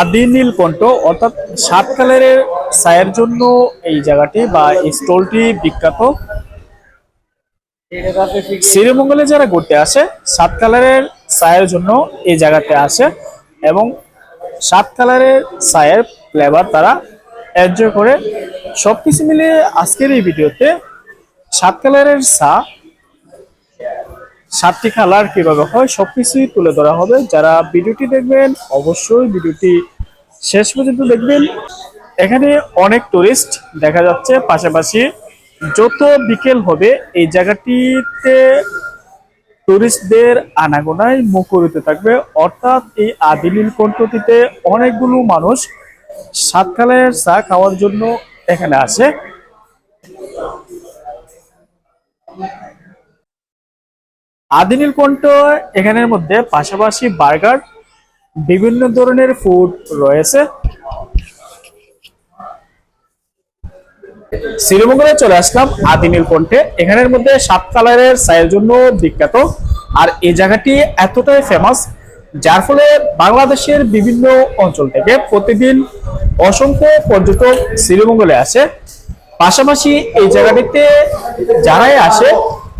আদি নীলকণ্ঠ, অর্থাৎ সাত কালারের চায়ের জন্য এই জায়গাটি বা এই স্টলটি বিখ্যাত। শ্রীমঙ্গলে যারা ঘুরতে আসে, সাত কালারের চায়ের জন্য এই জায়গাতে আসে এবং সাত কালারের চায়ের ফ্লেভার তারা এনজয় করে। সবকিছু মিলিয়ে আজকের এই ভিডিওতে সাত কালারের চা সাতটি কালার কীভাবে হয় সবকিছুই তুলে ধরা হবে। যারা ভিডিওটি দেখবেন, অবশ্যই ভিডিওটি শেষ পর্যন্ত দেখবেন। এখানে অনেক টুরিস্ট দেখা যাচ্ছে। পাশাপাশি যত বিকেল হবে, এই জায়গাটিতে টুরিস্টদের আনাগোনায় মুখরিত থাকবে। অর্থাৎ এই আদিলীল কণ্ঠটিতে অনেকগুলো মানুষ সাতকালের চা খাওয়ার জন্য এখানে আসে। আদিনীল কণ্ঠ এখানের মধ্যে পাশাপাশি বার্গার, বিভিন্ন ধরনের ফুড রয়েছে। শ্রীমঙ্গলে চলে আসলাম আদিনীল কণ্ঠে। এখানের মধ্যে সাত কালারের চায়ের জন্য বিখ্যাত। আর এই জায়গাটি এতটাই ফেমাস যার ফলে বাংলাদেশের বিভিন্ন অঞ্চল থেকে প্রতিদিন অসংখ্য পর্যটক শ্রীমঙ্গলে আসে। পাশাপাশি এই জায়গাটিতে যারাই আসে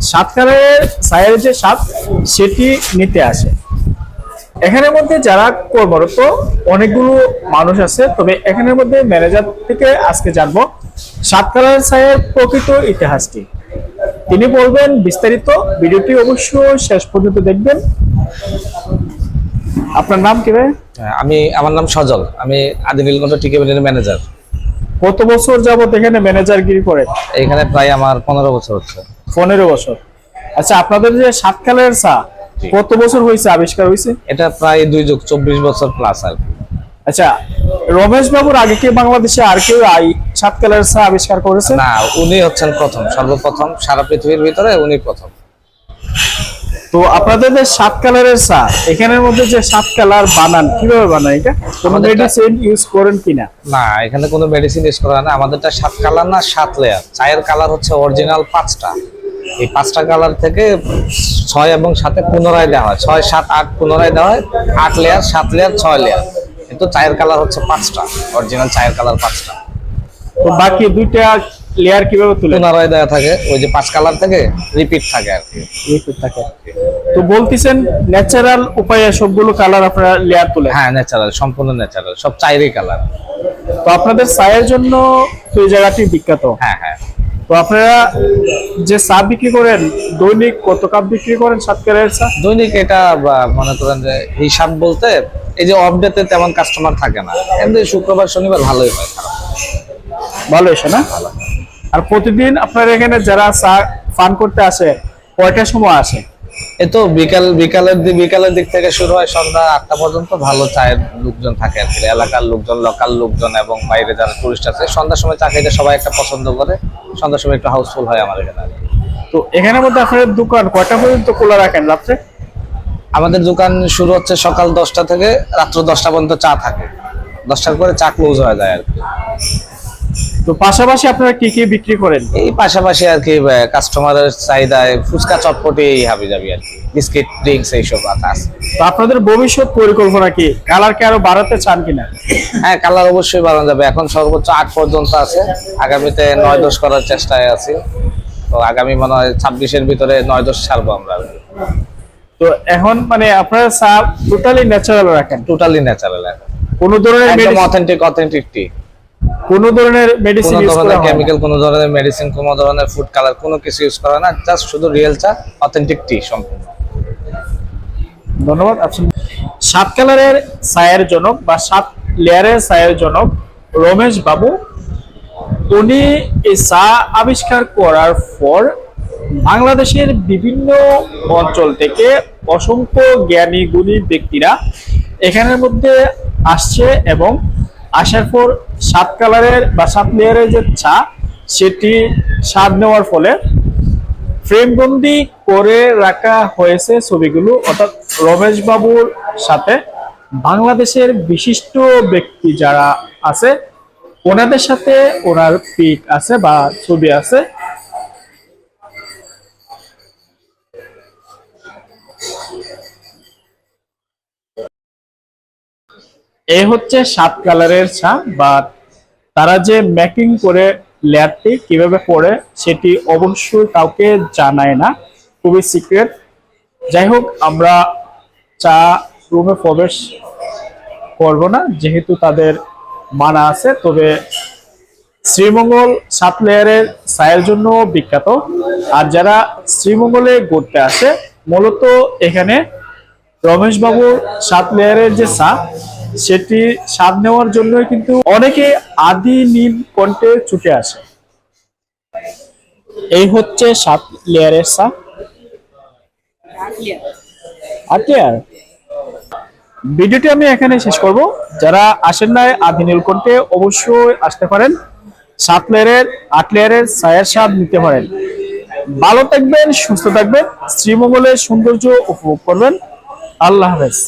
সাত কালারের চায়ের যে স্বাদ সেটি নিতে আসে। এখানের মধ্যে যারা কর্মরত অনেকগুলো মানুষ আছে তবে এখানের মধ্যে ম্যানেজার থেকে আজকে জানব সাত কালার চায়ের প্রকৃত ইতিহাসটি। তিনি বলবেন বিস্তারিত ভিডিওটি অবশ্যই শেষ পর্যন্ত দেখবেন। আপনার নাম কি হ্যাঁ, আমি আমার নাম সজল। আমি আদি নীলকণ্ঠ টি ম্যানেজার কত বছর যাবত এখানে ম্যানেজার গিরি করে এখানে প্রায় আমার পনেরো বছর হচ্ছে। পনেরো বছর। আচ্ছা আপনাদের যে সাত কালারের চা কত বছর হয়েছে আবিষ্কার হয়েছে? এটা প্রায় দুই যুগ চব্বিশ বছর প্লাস আর আচ্ছা রমেশ বাবুর আগে কি বাংলাদেশে আর কেউ আই সাত কালারের চা আবিষ্কার করেছে? না উনি হচ্ছেন প্রথম সর্বপ্রথম সারা পৃথিবীর ভিতরে উনি প্রথম। তো আপনাদের যে সাত কালারের চা এখানের মধ্যে যে সাত কালার বানান কীভাবে বানান এটা? কোনো মেডিসিন ইউজ করেন কিনা? না এখানে কোনো মেডিসিন ইউজ করা না। আমাদেরটা সাত কালার না সাত লেয়ার চায়ের কালার হচ্ছে অরিজিনাল পাঁচটা। এই পাঁচটা কালার থেকে ছয় এবং সাথে পুনরায় দেওয়া হয়। ছয় সাত আট পুনরায় দেওয়া হয়। আট লেয়ার সাত লেয়ার ছয় লেয়ার কিন্তু চায়ের কালার হচ্ছে পাঁচটা অরিজিনাল চায়ের কালার পাঁচটা। তো বাকি দুইটা লেয়ার কীভাবে তুলে? পুনরায় দেওয়া থাকে ওই যে পাঁচ কালার থেকে রিপিট থাকে আর কি। লিকুইড থাকে। তো বলতেছেন ন্যাচারাল উপায়ে সবগুলো কালার আপনারা লেয়ার তুলে হ্যাঁ ন্যাচারাল সম্পূর্ণ ন্যাচারাল সব চায়েরই কালার। তো আপনাদের চায়ের জন্য তো এই জায়গাটি বিখ্যাত। হ্যাঁ হ্যাঁ। তো আপনারা যে চা বিক্রি করেন দৈনিক কত কাপ বিক্রি করেন সাত কালারের চা? দৈনিক এটা মনে করেন যে হিসাব বলতে এই যে অফ ডেতে তেমন কাস্টমার থাকে না। এমনি শুক্রবার শনিবার ভালোই হয়। ভালো এসে না? আর প্রতিদিন আপনার এখানে যারা চা পান করতে আসে কয়টার সময় আসে? এ তো বিকাল বিকালের দিক বিকালের দিক থেকে শুরু হয় সন্ধ্যা আটটা পর্যন্ত ভালো চায়ের লোকজন থাকে আর কি। এলাকার লোকজন লোকাল লোকজন এবং বাইরে যারা টুরিস্ট আছে সন্ধ্যার সময় চা খাইতে সবাই একটা পছন্দ করে। সন্ধ্যার সময় একটু হাউসফুল হয় আমার এখানে। তো এখানের মধ্যে আপনাদের দোকান কয়টা পর্যন্ত খোলা রাখেন রাত্রে? আমাদের দোকান শুরু হচ্ছে সকাল দশটা থেকে রাত্র দশটা পর্যন্ত চা থাকে। দশটার পরে চা ক্লোজ হয়ে যায় আর কি। তো পাশাপাশি আপনারা কি কি বিক্রি করেন? এই পাশাপাশি আর কি কাস্টমারের চাহিদায় ফুচকা চটপটি হাবি যাবি আর কি বিস্কিট ড্রিঙ্কস এইসব আছে। তো আপনাদের ভবিষ্যৎ পরিকল্পনা কি? কালার কি আরও বাড়াতে চান কিনা? হ্যাঁ কালার অবশ্যই বাড়ানো যাবে। এখন সর্বোচ্চ আট পর্যন্ত আছে। আগামীতে নয় দশ করার চেষ্টায় আছি। তো আগামী মনে হয় ছাব্বিশের ভিতরে নয় দশ ছাড়বো আমরা। তো এখন মানে আপনারা চা টোটালি ন্যাচারাল রাখেন? টোটালি ন্যাচারাল রাখেন কোনো ধরনের অথেন্টিক অথেন্টিক টি কোনো ধরনের মেডিসিন ইউজ করা কেমিক্যাল কোনো ধরনের মেডিসিন কোনো ধরনের ফুড কালার কোনো কিছু ইউজ করা না। জাস্ট শুধু রিয়েল চা অথেন্টিক টি সম্পূর্ণ। ধন্যবাদ আপনি সাত কালারের ছায়ের জনক বা সাত লেয়ারের ছায়ের জনক রমেশ বাবু উনি এই চা আবিষ্কার করার পর বাংলাদেশের বিভিন্ন অঞ্চল থেকে অসংখ্য জ্ঞানী গুণী ব্যক্তিরা এখানের মধ্যে আসছে এবং আসার পর সাত কালারের বা সাত লেয়ারের যে চা, সেটি স্বাদ নেওয়ার ফলে ফ্রেমবন্দি করে রাখা হয়েছে ছবিগুলো। অর্থাৎ রমেশ বাবুর সাথে বাংলাদেশের বিশিষ্ট ব্যক্তি যারা আছে, ওনাদের সাথে ওনার পিক আছে বা ছবি আছে। এই হচ্ছে সাত কালারের চা বা তারা যে মেকিং করে লেয়ারটি কীভাবে করে সেটি অবশ্যই কাউকে জানায় না, খুবই সিক্রেট যাই হোক, আমরা চা রুমে প্রবেশ করব না, যেহেতু তাদের মানা আছে, তবে শ্রীমঙ্গল সাত লেয়ারের চায়ের জন্য বিখ্যাত। আর যারা শ্রীমঙ্গলে ঘুরতে আসে, মূলত এখানে রমেশবাবুর সাত লেয়ারের যে চা সেটি স্বাদ নেওয়ার জন্য কিন্তু অনেকে আদি নীল কণ্ঠে ছুটে আসে। এই হচ্ছে সাত লেয়ারের চা। আট লেয়ার। ভিডিওটি আমি এখানে শেষ করব। যারা আসেন নাই আদি নীলকণ্ঠে অবশ্যই আসতে পারেন। সাত লেয়ারের আট লেয়ারের ছায়ের স্বাদ নিতে পারেন। ভালো থাকবেন সুস্থ থাকবেন। শ্রীমঙ্গলের সৌন্দর্য উপভোগ করবেন। আল্লাহ হাফেজ।